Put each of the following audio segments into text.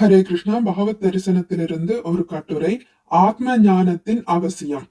ஹரே கிருஷ்ணா பகவத் தரிசனத்திலிருந்து ஒரு கட்டுரை ஆத்ம ஞானத்தின் அவசியம்.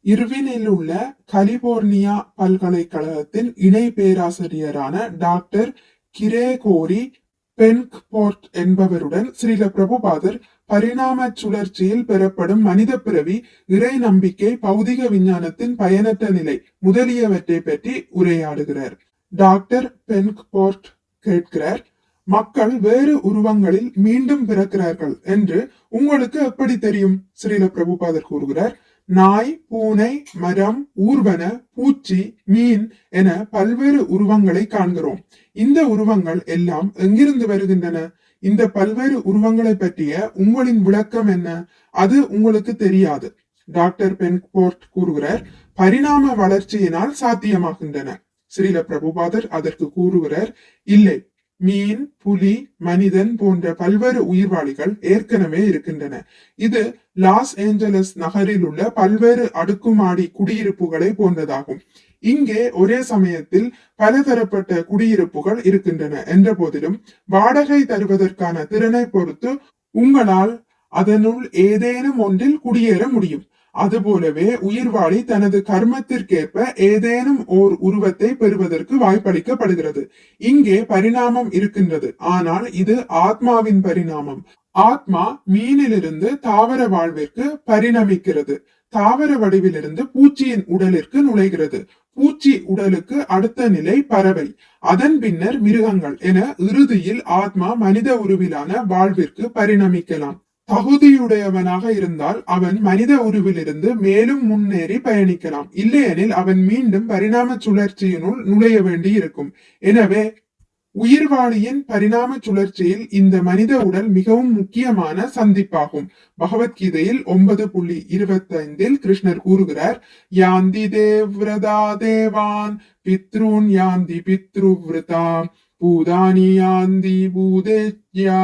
இர்வினில் உள்ள கலிபோர்னியா பல்கலைக்கழகத்தின் இணை பேராசிரியரான டாக்டர் கிரேகோரி பென்க்போர்ட் என்பவருடன் ஸ்ரீல பிரபுபாதர் பரிணாம சுழற்சியில் பெறப்படும் மனித பிறவி இறை நம்பிக்கை பௌதிக விஞ்ஞானத்தின் பயனற்ற நிலை முதலியவற்றை பற்றி உரையாடுகிறார். டாக்டர் பென்க்போர்ட் கேட்கிறார் மக்கள் வேறு உருவங்களில் மீண்டும் பிறக்கிறார்கள் என்று உங்களுக்கு எப்படி தெரியும்? ஸ்ரீல பிரபுபாதர் கூறுகிறார் நாய் பூனை மரம் ஊர்வன பூச்சி மீன் என பல்வேறு உருவங்களை காண்கிறோம். இந்த உருவங்கள் எல்லாம் எங்கிருந்து வருகின்றன? இந்த பல்வேறு உருவங்களை பற்றிய உங்களின் விளக்கம் என்ன? அது உங்களுக்கு தெரியாது. டாக்டர் பென்கோர்ட் கூறுகிறார் பரிணாம வளர்ச்சியினால் சாத்தியமாகின்றன. ஸ்ரீல பிரபுபாதர் அதற்கு கூறுகிறார் இல்லை மீன் புலி மனிதன் போன்ற பல்வேறு உயிர்வாளிகள் ஏற்கனவே இருக்கின்றன. இது லாஸ் ஏஞ்சலஸ் நகரில் உள்ள பல்வேறு அடுக்குமாடி குடியிருப்புகளை போன்றதாகும். இங்கே ஒரே சமயத்தில் பலதரப்பட்ட குடியிருப்புகள் இருக்கின்றன என்ற போதிலும் வாடகை தருவதற்கான திறனை பொறுத்து உங்களால் அதனுள் ஏதேனும் ஒன்றில் குடியேற முடியும். அதுபோலவே உயிர்வாளி தனது கர்மத்திற்கேற்ப ஏதேனும் ஓர் உருவத்தை பெறுவதற்கு வாய்ப்பளிக்கப்படுகிறது. இங்கே பரிணாமம் இருக்கின்றது. ஆனால் இது ஆத்மாவின் பரிணாமம். ஆத்மா மீனிலிருந்து தாவர வாழ்விற்கு பரிணமிக்கிறது. தாவர வடிவிலிருந்து பூச்சியின் உடலிற்கு நுழைகிறது. பூச்சி உடலுக்கு அடுத்த நிலை பறவை. அதன் பின்னர் மிருகங்கள் என இறுதியில் ஆத்மா மனித உருவிலான வாழ்விற்கு பரிணமிக்கலாம். தகுதியுடையவனாக இருந்தால் அவன் மனித உருவிலிருந்து மேலும் முன்னேறி பயணிக்கலாம். இல்லையெனில் அவன் மீண்டும் பரிணாம சுழற்சியினுள் நுழைய வேண்டி இருக்கும் எனவே உயிர்வாளியின் பரிணாம சுழற்சியில் இந்த மனித உடல் மிகவும் முக்கியமான சந்திப்பாகும். பகவத்கீதையில் ஒன்பது புள்ளி இருபத்தி ஐந்தில் கிருஷ்ணர் கூறுகிறார் யாந்தி தேவ்ரதா தேவான் பித்ருன் யாந்தி பித்ருவ்ரதா பூதானி யாந்தி பூதே மத்யா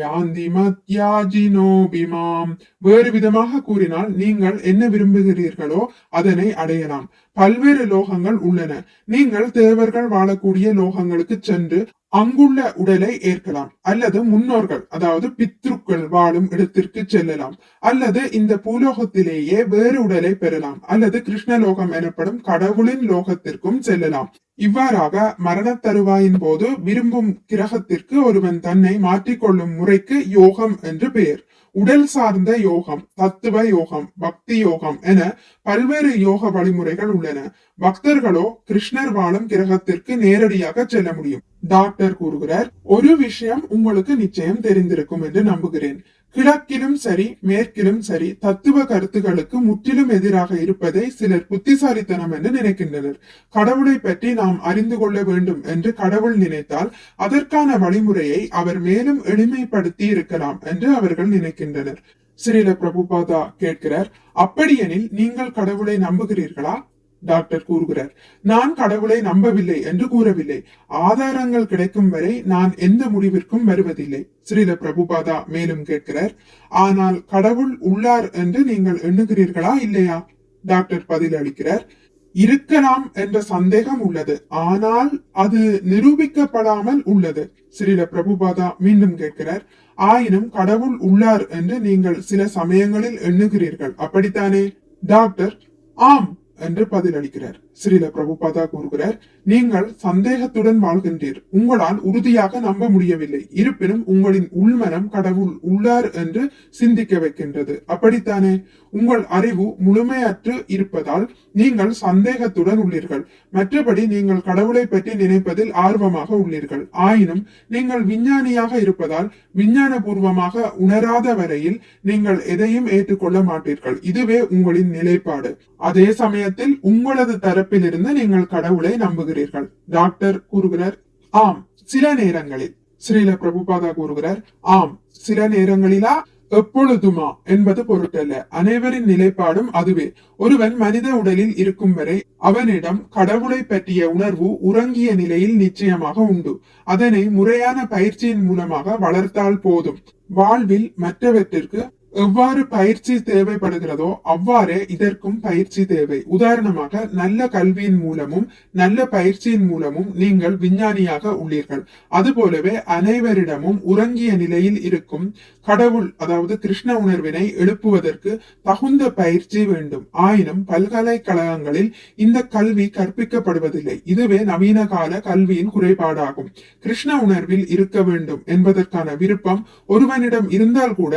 யாந்தி மத்யாஜினோ பிமாம் வேறு விதமாக கூறினால் நீங்கள் என்ன விரும்புகிறீர்களோ அதனை அடையலாம். பல்வேறு லோகங்கள் உள்ளன. நீங்கள் தேவர்கள் வாழக்கூடிய லோகங்களுக்கு சென்று அங்குள்ள உடலை ஏற்கலாம். அல்லது முன்னோர்கள் அதாவது பித்ருக்கள் வாழும் இடத்திற்கு செல்லலாம். அல்லது இந்த பூலோகத்திலேயே வேறு உடலை பெறலாம். அல்லது கிருஷ்ணலோகம் எனப்படும் கடவுளின் லோகத்திற்கும் செல்லலாம். இவ்வாறாக மரண தருவாயின் போது விரும்பும் கிரகத்திற்கு ஒருவன் தன்னை மாற்றிக்கொள்ளும் முறைக்கு யோகம் என்று பெயர். உடல் சார்ந்த யோகம் தத்துவ யோகம் பக்தி யோகம் என பல்வேறு யோக வழிமுறைகள் உள்ளன. பக்தர்களோ கிருஷ்ணர் வாழும் கிரகத்திற்கு நேரடியாக செல்ல முடியும். டாக்டர் கூறுகிறார் ஒரு விஷயம் உங்களுக்கு நிச்சயம் தெரிந்திருக்கும் என்று நம்புகிறேன். கிழக்கிலும் சரி மேற்கிலும் சரி தத்துவ கருத்துகளுக்கு முற்றிலும் எதிராக இருப்பதை சிலர் புத்திசாலித்தனம் என்று நினைக்கின்றனர். கடவுளை பற்றி நாம் அறிந்து கொள்ள வேண்டும் என்று கடவுள் நினைத்தால் அதற்கான வழிமுறையை அவர் மேலும் எளிமைப்படுத்தி இருக்கலாம் என்று அவர்கள் நினைக்கின்றனர். ஸ்ரீல பிரபுபாதா கேட்கிறார் அப்படியெனில் நீங்கள் கடவுளை நம்புகிறீர்களா? டாக்டர் கூறுகிறார். நான் கடவுளை நம்பவில்லை என்று கூறவில்லை. ஆதாரங்கள் கிடைக்கும் வரை நான் எந்த முடிவிற்கும் வருவதில்லை. ஸ்ரீல பிரபுபாதா மேலும் கேட்கிறார். ஆனால் கடவுள் உள்ளார் என்று நீங்கள் எண்ணுகிறீர்களா இல்லையா? டாக்டர் பதில் அளிக்கிறார். இருக்கலாம் என்ற சந்தேகம் உள்ளது. ஆனால் அது நிரூபிக்கப்படாமல் உள்ளது. ஸ்ரீல பிரபுபாதா மீண்டும் கேட்கிறார். ஆயினும் கடவுள் உள்ளார் என்று நீங்கள் சில சமயங்களில் எண்ணுகிறீர்கள். அப்படித்தானே? டாக்டர் ஆம். என்று பதிலளிக்கிறார். ஸ்ரீல பிரபுபாதா கூறுகிறார் நீங்கள் சந்தேகத்துடன் வாழ்கின்றீர். உங்களால் உறுதியாக நம்ப முடியவில்லை. இருப்பினும் உங்களின் உள்மனம் கடவுள் உள்ளார் என்று சிந்திக்க வைக்கின்றது. அப்படித்தானே? உங்கள் அறிவு முழுமையற்று இருப்பதால் நீங்கள் சந்தேகத்துடன் உள்ளீர்கள். மற்றபடி நீங்கள் கடவுளை பற்றி நினைப்பதில் ஆர்வமாக உள்ளீர்கள். ஆயினும் நீங்கள் விஞ்ஞானியாக இருப்பதால் விஞ்ஞான பூர்வமாக உணராத வரையில் நீங்கள் எதையும் ஏற்றுக்கொள்ள மாட்டீர்கள். இதுவே உங்களின் நிலைப்பாடு. அதே சமயத்தில் உங்களது தரப்பு பிறப்பிலிருந்து நீங்கள் கடவுளை நம்புகிறீர்கள். டாக்டர் கூறுகிறார் ஆம் சில நேரங்களில். ஸ்ரீல பிரபுபாதா கூறுகிறார் ஆம் சில நேரங்களிலா? எப்பொழுதுமா? என்பது பொருட்டல்ல. அனைவரின் நிலைப்பாடும் அதுவே. ஒருவன் மனித உடலில் இருக்கும் வரை அவனிடம் கடவுளை பற்றிய உணர்வு உறங்கிய நிலையில் நிச்சயமாக உண்டு. அதனை முறையான பயிற்சியின் மூலமாக வளர்த்தால் போதும். வாழ்வில் மற்றவற்றிற்கு எவ்வாறு பயிற்சி தேவைப்படுகிறதோ அவ்வாறே இதற்கும் பயிற்சி தேவை. உதாரணமாக நல்ல கல்வியின் மூலமும் நல்ல பயிற்சியின் மூலமும் நீங்கள் விஞ்ஞானியாக உள்ளீர்கள். அதுபோலவே அனைவரிடமும் உறங்கிய நிலையில் இருக்கும் கடவுள் அதாவது கிருஷ்ண உணர்வினை எழுப்புவதற்கு தகுந்த பயிற்சி வேண்டும். ஆயினும் பல்கலைக்கழகங்களில் இந்த கல்வி கற்பிக்கப்படுவதில்லை. இதுவே நவீன கால கல்வியின் குறைபாடாகும். கிருஷ்ண உணர்வில் இருக்க வேண்டும் என்பதற்கான விருப்பம் ஒருவனிடம் இருந்தால் கூட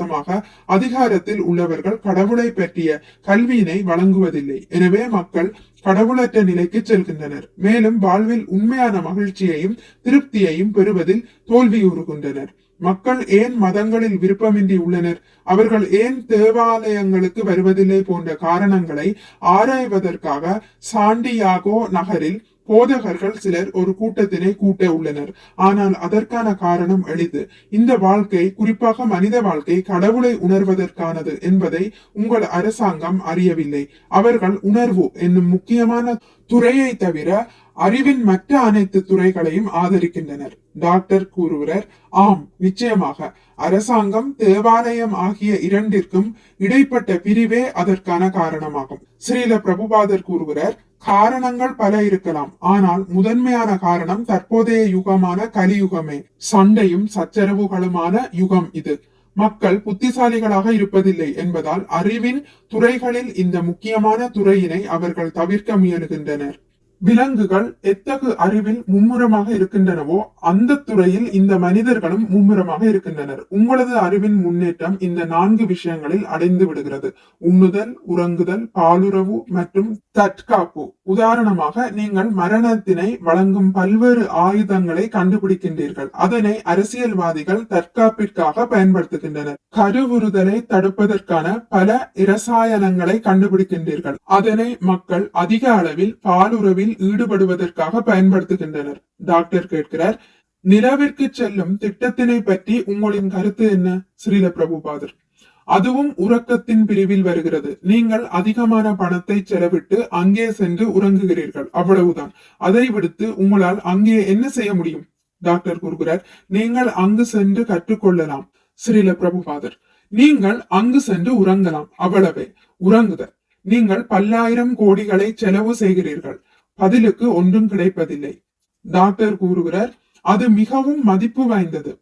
துரதிருஷ்டவசமாக அதிகாரத்தில் உள்ளவர்கள் கடவுளை பற்றிய கல்வியினை வழங்குவதில்லை. எனவே மக்கள் கடவுளற்ற நிலைக்கு செல்கின்றனர். மேலும் வாழ்வில் உண்மையான மகிழ்ச்சியையும் திருப்தியையும் பெறுவதில் தோல்வியுறுகின்றனர். மக்கள் ஏன் மதங்களில் விருப்பமின்றி உள்ளனர்? அவர்கள் ஏன் தேவாலயங்களுக்கு வருவதில்லை போன்ற காரணங்களை ஆராய்வதற்காக சாண்டியாகோ நகரில் போதகர்கள் சிலர் ஒரு கூட்டத்தினை கூட்ட உள்ளனர். ஆனால் அதற்கான காரணம் எளிது. இந்த வாழ்க்கை குறிப்பாக மனித வாழ்க்கை கடவுளை உணர்வதற்கானது என்பதை உங்கள் அரசாங்கம் அறியவில்லை. அவர்கள் உணர்வு என்னும் முக்கியமான துறையை தவிர அறிவின் மற்ற அனைத்து துறைகளையும் ஆதரிக்கின்றனர். டாக்டர் கூறுகிறார் ஆம் நிச்சயமாக. அரசாங்கம் தேவாலயம் ஆகிய இரண்டிற்கும் இடைப்பட்ட பிரிவே அதற்கான காரணமாகும். ஸ்ரீல பிரபுபாதர் கூறுகிறார் காரணங்கள் பல இருக்கலாம். ஆனால் முதன்மையான காரணம் தற்போதைய யுகமான கலியுகமே. சண்டையும் சச்சரவுகளுமான யுகம் இது. மக்கள் புத்திசாலிகளாக இருப்பதில்லை என்பதால் அறிவின் துறைகளில் இந்த முக்கியமான துறையினை அவர்கள் தவிர்க்க முயலுகின்றனர். விலங்குகள் எத்தகு அறிவில் மும்முரமாக இருக்கின்றனவோ அந்த துறையில் இந்த மனிதர்களும் மும்முரமாக இருக்கின்றனர். உங்களது அறிவின் முன்னேற்றம் இந்த நான்கு விஷயங்களில் அடைந்து விடுகிறது. உண்ணுதல் உறங்குதல் பாலுறவு மற்றும் தற்காப்பு. உதாரணமாக நீங்கள் மரணத்தினை வழங்கும் பல்வேறு ஆயுதங்களை கண்டுபிடிக்கின்றீர்கள். அதனை அரசியல்வாதிகள் தற்காப்பிற்காக பயன்படுத்துகின்றனர். கருவுறுதலை தடுப்பதற்கான பல இரசாயனங்களை கண்டுபிடிக்கின்றீர்கள். அதனை மக்கள் அதிக அளவில் பாலுறவில் ஈடுபடுவதற்காக பயன்படுத்துகின்றனர். டாக்டர் கேட்கிறார் நிலவிற்கு செல்லும் திட்டத்தினை பற்றி உங்களின் கருத்து என்ன? ஸ்ரீல பிரபுபாதர் அதுவும் உறக்கத்தின் பிரிவில் வருகிறது. நீங்கள் அதிகமான பணத்தை செலவிட்டு அங்கே சென்று உறங்குகிறீர்கள். அவ்வளவுதான். அதை விடுத்து உங்களால் அங்கே என்ன செய்ய முடியும்? டாக்டர் கூறுகிறார் நீங்கள் அங்கு சென்று கற்றுக்கொள்ளலாம் ஸ்ரீல பிரபுபாதர். நீங்கள் அங்கு சென்று உறங்கலாம் அவ்வளவே. உறங்குதல். நீங்கள் பல்லாயிரம் கோடிகளை செலவு செய்கிறீர்கள். பதிலுக்கு ஒன்றும் கிடைப்பதில்லை. டாக்டர் கூறுகிறார் அது மிகவும் மதிப்பு வாய்ந்தது.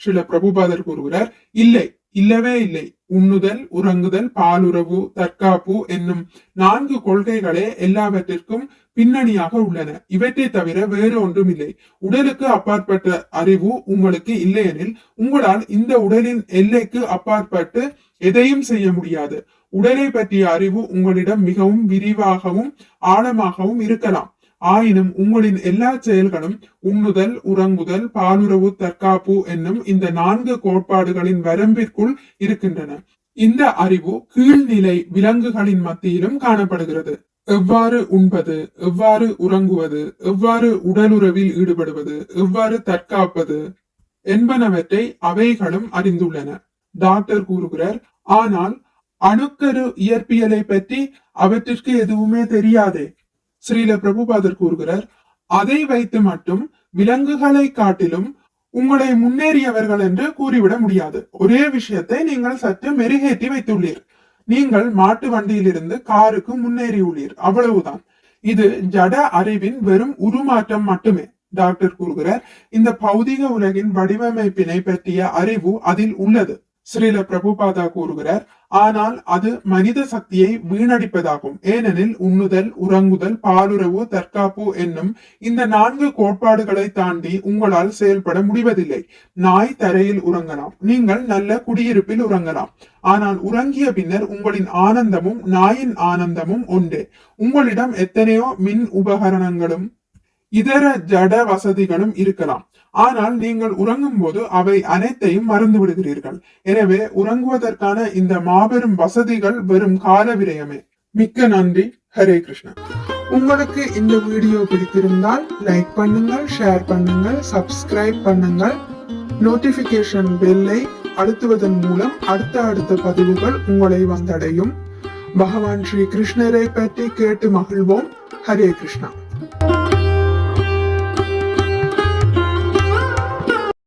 சில பிரபுபாதர் கூறுகிறார் இல்லை. இல்லவே இல்லை. உண்ணுதல் உறங்குதல் பாலுறவு தற்காப்பு என்னும் நான்கு கொள்கைகளே எல்லாவற்றிற்கும் பின்னணியாக உள்ளன. இவற்றை தவிர வேறு ஒன்றும் இல்லை. உடலுக்கு அப்பாற்பட்ட அறிவு உங்களுக்கு இல்லையெனில் உங்களால் இந்த உடலின் எல்லைக்கு அப்பாற்பட்டு எதையும் செய்ய முடியாது. உடலை பற்றிய அறிவு உங்களிடம் மிகவும் விரிவாகவும் ஆழமாகவும் இருக்கலாம். ஆயினும் உங்களின் எல்லா செயல்களும் உண்ணுதல் உறங்குதல் பாலுறவு தற்காப்பு என்னும் இந்த நான்கு கோட்பாடுகளின் வரம்பிற்குள் இருக்கின்றன. இந்த அறிவு கீழ்நிலை விலங்குகளின் மத்தியிலும் காணப்படுகிறது. எவ்வாறு உண்பது எவ்வாறு உறங்குவது எவ்வாறு உடலுறவில் ஈடுபடுவது எவ்வாறு தற்காப்பது என்பனவற்றை அவைகளும் அறிந்துள்ளன. டாக்டர் கூறுகிறார் ஆனால் அணுக்கரு இயற்பியலை பற்றி அவற்றிற்கு எதுவுமே தெரியாதே. ஸ்ரீல பிரபுபாதர் கூறுகிறார் அதை வைத்து மட்டும் விலங்குகளை காட்டிலும் உங்களை முன்னேறியவர்கள் என்று கூறிவிட முடியாது. ஒரே விஷயத்தை நீங்கள் சற்று மெருகேற்றி வைத்துள்ளீர். நீங்கள் மாட்டு வண்டியிலிருந்து காருக்கு முன்னேறியுள்ளீர். அவ்வளவுதான். இது ஜட அறிவின் வெறும் உருமாற்றம் மட்டுமே. டாக்டர் கூறுகிறார் இந்த பௌதிக உலகின் வடிவமைப்பினை பற்றிய அறிவு அதில் உள்ளது. ஸ்ரீல பிரபுபாதா கூறுகிறார் ஆனால் அது மனித சக்தியை வீணடிப்பதாகும். ஏனெனில் உண்ணுதல் உறங்குதல் பாலுறவு தற்காப்பு என்னும் இந்த நான்கு கோட்பாடுகளை தாண்டி உங்களால் செயல்பட முடிவதில்லை. நாய் தரையில் உறங்கலாம். நீங்கள் நல்ல குடியிருப்பில் உறங்கலாம். ஆனால் உறங்கிய பின்னர் உங்களின் ஆனந்தமும் நாயின் ஆனந்தமும் ஒன்றே உங்களிடம் எத்தனையோ மின் உபகரணங்களும் இதர ஜட வசதிகளும் இருக்கலாம். ஆனால் நீங்கள் உறங்கும் போது அவை அனைத்தையும் மறந்து விடுகிறீர்கள். எனவே உறங்குவதற்கான இந்த மாபெரும் வசதிகள் வெறும் கால விரயமே. மிக்க நன்றி. ஹரே கிருஷ்ணா. உங்களுக்கு இந்த வீடியோ பிடித்திருந்தால் லைக் பண்ணுங்கள் ஷேர் பண்ணுங்கள் சப்ஸ்கிரைப் பண்ணுங்கள். நோட்டிபிகேஷன் பெல்லை அழுத்துவதன் மூலம் அடுத்த அடுத்த பதிவுகள் உங்களை வந்தடையும். பகவான் ஸ்ரீ கிருஷ்ணரை பற்றி கேட்டு மகிழ்வோம். ஹரே கிருஷ்ணா.